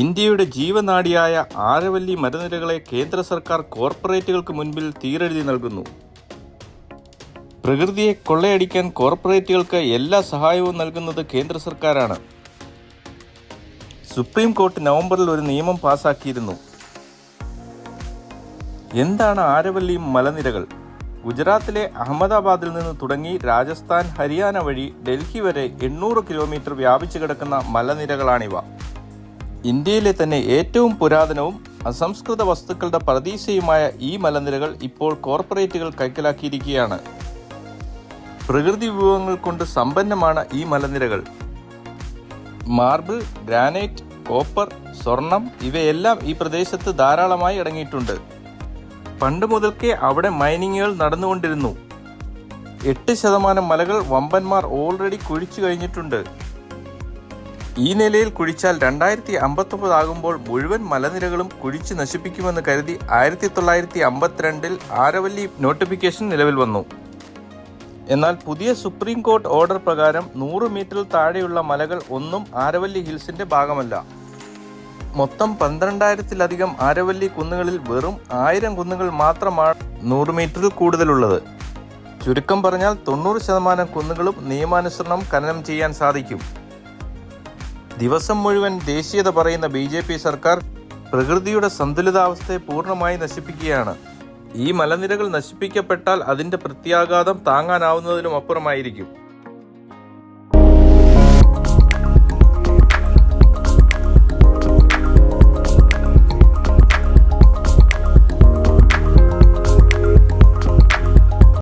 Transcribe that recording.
ഇന്ത്യയുടെ ജീവനാടിയായ ആരവല്ലി മരനിരകളെ കേന്ദ്ര സർക്കാർ കോർപ്പറേറ്റുകൾക്ക് മുൻപിൽ തീരെഴുതി നൽകുന്നു. പ്രകൃതിയെ കൊള്ളയടിക്കാൻ കോർപ്പറേറ്റുകൾക്ക് എല്ലാ സഹായവും നൽകുന്നത് കേന്ദ്ര സർക്കാരാണ്. സുപ്രീം കോർട്ട് നവംബറിൽ ഒരു നിയമം പാസാക്കിയിരുന്നു. എന്താണ് ആരവല്ലി മലനിരകൾ? ഗുജറാത്തിലെ അഹമ്മദാബാദിൽ നിന്ന് തുടങ്ങി രാജസ്ഥാൻ ഹരിയാന വഴി ഡൽഹി വരെ എണ്ണൂറ് കിലോമീറ്റർ വ്യാപിച്ചു കിടക്കുന്ന മലനിരകളാണിവ. ഇന്ത്യയിലെ തന്നെ ഏറ്റവും പുരാതനവും അസംസ്കൃത വസ്തുക്കളുടെ പ്രതീക്ഷയുമായ ഈ മലനിരകൾ ഇപ്പോൾ കോർപ്പറേറ്റുകൾ കൈക്കലാക്കിയിരിക്കുകയാണ്. പ്രകൃതി വിഭവങ്ങൾ കൊണ്ട് സമ്പന്നമാണ് ഈ മലനിരകൾ. മാർബിൾ ഗ്രാനൈറ്റ് കോപ്പർ സ്വർണം ഇവയെല്ലാം ഈ പ്രദേശത്ത് ധാരാളമായി അടങ്ങിയിട്ടുണ്ട്. പണ്ട് മുതൽക്കേ അവിടെ മൈനിങ്ങുകൾ നടന്നുകൊണ്ടിരുന്നു. എട്ട് ശതമാനം മലകൾ വമ്പന്മാർ ഓൾറെഡി കുഴിച്ചു കഴിഞ്ഞിട്ടുണ്ട്. ഈ നിലയിൽ കുഴിച്ചാൽ രണ്ടായിരത്തി അമ്പത്തൊമ്പത് ആകുമ്പോൾ മുഴുവൻ മലനിരകളും കുഴിച്ച് നശിപ്പിക്കുമെന്ന് കരുതി ആയിരത്തി തൊള്ളായിരത്തി അമ്പത്തിരണ്ടിൽ ആരവല്ലി നോട്ടിഫിക്കേഷൻ നിലവിൽ വന്നു. എന്നാൽ പുതിയ സുപ്രീം കോർട്ട് ഓർഡർ പ്രകാരം നൂറ് മീറ്ററിൽ താഴെയുള്ള മലകൾ ഒന്നും ആരവല്ലി ഹിൽസിന്റെ ഭാഗമല്ല. മൊത്തം പന്ത്രണ്ടായിരത്തിലധികം ആരവല്ലി കുന്നുകളിൽ വെറും ആയിരം കുന്നുകൾ മാത്രമാണ് നൂറ് മീറ്ററിൽ കൂടുതലുള്ളത്. ചുരുക്കം പറഞ്ഞാൽ തൊണ്ണൂറ് ശതമാനം കുന്നുകളും നിയമാനുസരണം ഖനനം ചെയ്യാൻ സാധിക്കും. ദിവസം മുഴുവൻ ദേശീയത പറയുന്ന ബി ജെ പി സർക്കാർ പ്രകൃതിയുടെ സന്തുലിതാവസ്ഥയെ പൂർണമായി നശിപ്പിക്കുകയാണ്. ഈ മലനിരകൾ നശിപ്പിക്കപ്പെട്ടാൽ അതിന്റെ പ്രത്യാഘാതം താങ്ങാനാവുന്നതിലും അപ്പുറമായിരിക്കും.